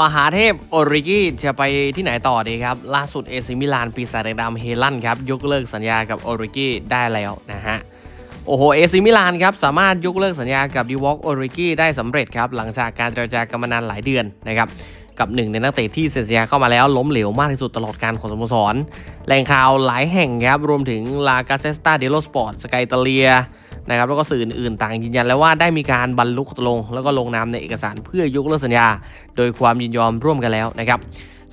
มหาเทพโอริกิจะไปที่ไหนต่อดีครับ ล่าสุดเอซิมิลานปีศาจแดงดำเฮลันครับยกเลิกสัญญากับโอริกิได้แล้วนะฮะโอ้โหเอซิมิลานครับสามารถยกเลิกสัญญากับดีวอกโอริกิได้สำเร็จครับหลังจากการเจรจากันมานานหลายเดือนนะครับกับหนึ่งในนักเตะที่เซ็นสัญญาเข้ามาแล้วล้มเหลวมากที่สุดตลอดการของสโมสรแหล่งข่าวหลายแห่งครับรวมถึงลากาเซสตาเดโลสปอร์ตสกายตาเลีย นะครับแล้วก็สื่ออื่นๆต่างยืนยันแล้วว่าได้มีการบรรลุตกลง แล้วก็ลงนามในเอกสารเพื่อยกเลิกสัญญา โดยความยินยอมร่วมกันแล้วนะครับ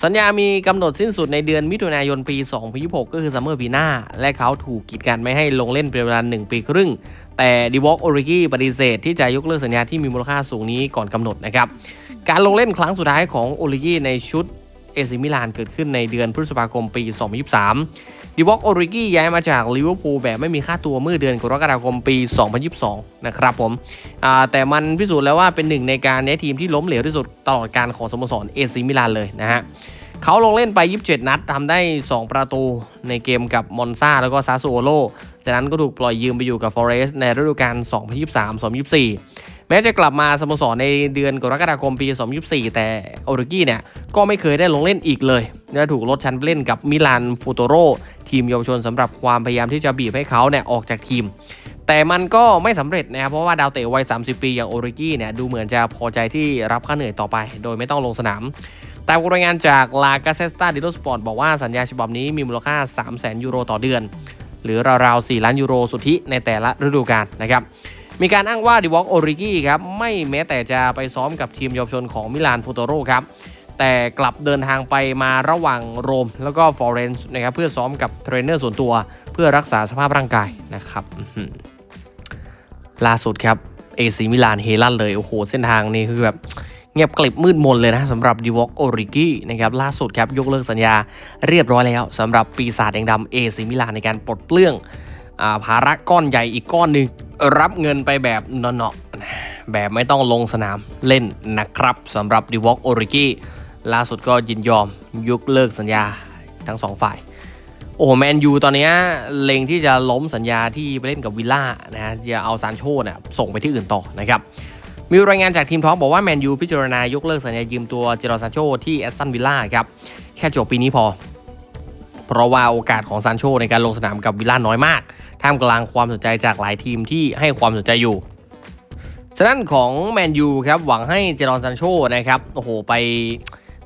สัญญามีกำหนดสิ้นสุดในเดือนมิถุนายนปี 2026 ก็คือซัมเมอร์ปีหน้า และเขาถูกกีดกันไม่ให้ลงเล่นเป็นเวลา 1 ปีครึ่ง แต่ดีวอล์กโอริกีปฏิเสธที่จะยกเลิกสัญญาที่มีมูลค่าสูงนี้ก่อนกำหนดนะครับ การลงเล่นครั้งสุดท้ายของโอริกีในชุด เอซิมิลานเกิดขึ้นในเดือนพฤษภาคมปี 2023 ดิวอกโอริกี้ย้ายมาจากลิเวอร์พูลแบบไม่มีค่าตัวเมื่อเดือนกรกฎาคมปี 2022 นะครับผมแต่มันพิสูจน์แล้วว่าเป็นหนึ่งในการย้ายทีมที่ล้มเหลวที่สุดตลอดการของสโมสรเอซิมิลานเลยนะฮะเขาลงเล่นไป 27 นัดทำได้ 2 ประตูในเกมกับมอนซาแล้วก็ซาโซโลจากนั้นก็ถูกปล่อยยืมไปอยู่กับฟอเรสในฤดูกาล2023-2024 ม้จะกลับมาสโมสรในเดือนกรกฎาคมปี 2024 แต่โอริกี้เนี่ย ก็ไม่เคยได้ลงเล่นอีกเลยและถูกลดชั้นเล่นกับมิลานฟูโตโรทีมเยาวชนสำหรับความพยายามที่จะบีบให้เขาเนี่ยออกจากทีม แต่มันก็ไม่สำเร็จนะครับเพราะว่าดาวเตะวัย 30 ปีอย่างโอริกี้เนี่ยดูเหมือนจะพอใจที่รับค่าเหนื่อยต่อไป โดยไม่ต้องลงสนามแต่รายงานจากลากาเซสตาดิโลสปอร์ตบอกว่าสัญญาฉบับนี้มีมูลค่า 3 0 0 0 0 0 ยูโรต่อเดือน หรือราวๆ 4 ล้านยูโรสุทธิในแต่ละฤดูกาลนะครับ มีการอ้างว่าดิวอกโอริกี้ครับไม่แม้แต่จะไปซ้อมกับทีมเยาวชนของมิลานฟูโตโรครับแต่กลับเดินทางไปมาระหว่างโรม แล้วก็ฟลอเรนซ์นะครับเพื่อซ้อมกับเทรนเนอร์ส่วนตัว เพื่อรักษาสภาพร่างกายนะครับล่าสุดครับเอซีมิลานเฮลันเลยโอ้โหเส้นทางนี้คือแบบเงียบกลิบมืดมนเลยนะสำหรับดิวอกโอริกี้นะครับล่าสุดครับยกเลิกสัญญาเรียบร้อยแล้วสำหรับปีศาจแดงดำเอซีมิลานในการปลดเปลื้องภาระก้อนใหญ่อีกก้อนหนึ่ง รับเงินไปแบบเนาะๆแบบไม่ต้องลงสนามเล่นนะครับสำหรับดิวอกโอริกี้ล่าสุดก็ยินยอมยกเลิกสัญญาทั้งสองฝ่าย โอ้แมนยูตอนนี้เล็งที่จะล้มสัญญาที่ไปเล่นกับวิลล่านะฮะจะเอาซานโชเนี่ยส่งไปที่อื่นต่อนะครับมีรายงานจากทีมท็อปบอกว่าแมนยูพิจารณายกเลิกสัญญายืมตัวเจรซานโชที่แอสตันวิลล่าครับแค่จบปีนี้พอ เพราะว่าโอกาสของซานโชในการลงสนามกับวิลล่าน้อยมาก ท่ามกลางความสนใจจากหลายทีมที่ให้ความสนใจอยู่ฉะนั้นของแมนยูครับหวังให้เจรอนซานโชนะครับโอ้โหไป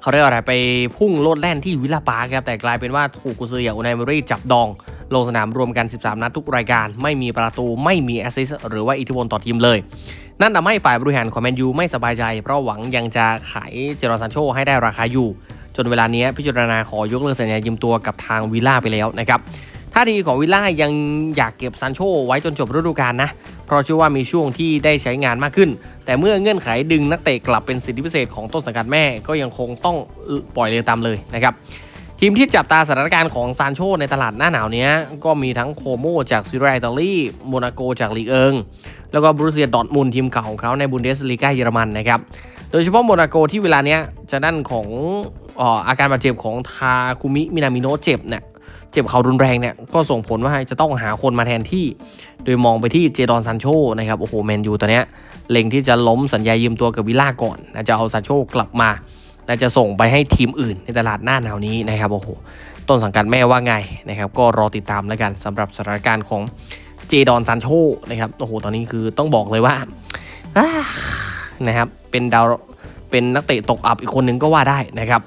เขาเรียกอะไรไปพุ่งโลดแล่นที่วิลล่าปาร์ครับแต่กลายเป็นว่าถูกกุซืออย่างอุนายเมรี่จับดอง ลงสนามรวมกัน 13 นัดทุกรายการ ไม่มีประตูไม่มีแอสซิสหรือว่าอิทธิพลต่อทีมเลย นั่นทำให้ฝ่ายบริหารของแมนยูไม่สบายใจ เพราะหวังยังจะขายเจรอนซานโชให้ได้ราคาอยู่ จนเวลานี้พิจารณาขอยกเลิกสัญญายืมตัวกับทางวิลล่าไปแล้วนะครับ ท่าทีของวิลล่ายังอยากเก็บซานโชไว้จนจบฤดูกาลนะ เพราะเชื่อว่ามีช่วงที่ได้ใช้งานมากขึ้น แต่เมื่อเงื่อนไขดึงนักเตะกลับเป็นสิทธิพิเศษของต้นสังกัดแม่ก็ยังคงต้องปล่อยเลยตามเลยนะครับทีมที่จับตาสถานการณ์ของซานโชในตลาดหน้าหนาวนี้ก็มีทั้งโคโมจากซีเรียอิตาลีโมนาโกจากลีเอิง แล้วก็บรูเซียดอร์ทมุนทีมเก่าของเขาในบุนเดสลีกาเยอรมันนะครับ โดยเฉพาะโมนาโกที่เวลาเนี้ยจะด้านของอาการบาดเจ็บของทาคุมิมินามิโนเจ็บเนี่ย เจ็บเข่ารุนแรงเนี่ยก็ส่งผลว่าจะต้องหาคนมาแทนที่ โดยมองไปที่เจดอนซันโชนะครับโอ้โหแมนยูตอนเนี้ยเล็งที่จะล้มสัญญายืมตัวกับวิลล่าก่อนนะจะเอาซันโชกลับมาและจะส่งไปให้ทีมอื่นในตลาดหน้าหนาวนี้นะครับโอ้โหต้นสังกัดแม่ว่าไงนะครับก็รอติดตามแล้วกันสำหรับสถานการณ์ของเจดอนซันโชนะครับโอ้โหตอนนี้คือต้องบอกเลยว่านะครับเป็นดาวเป็นนักเตะตกอับอีกคนนึงก็ว่าได้นะครับ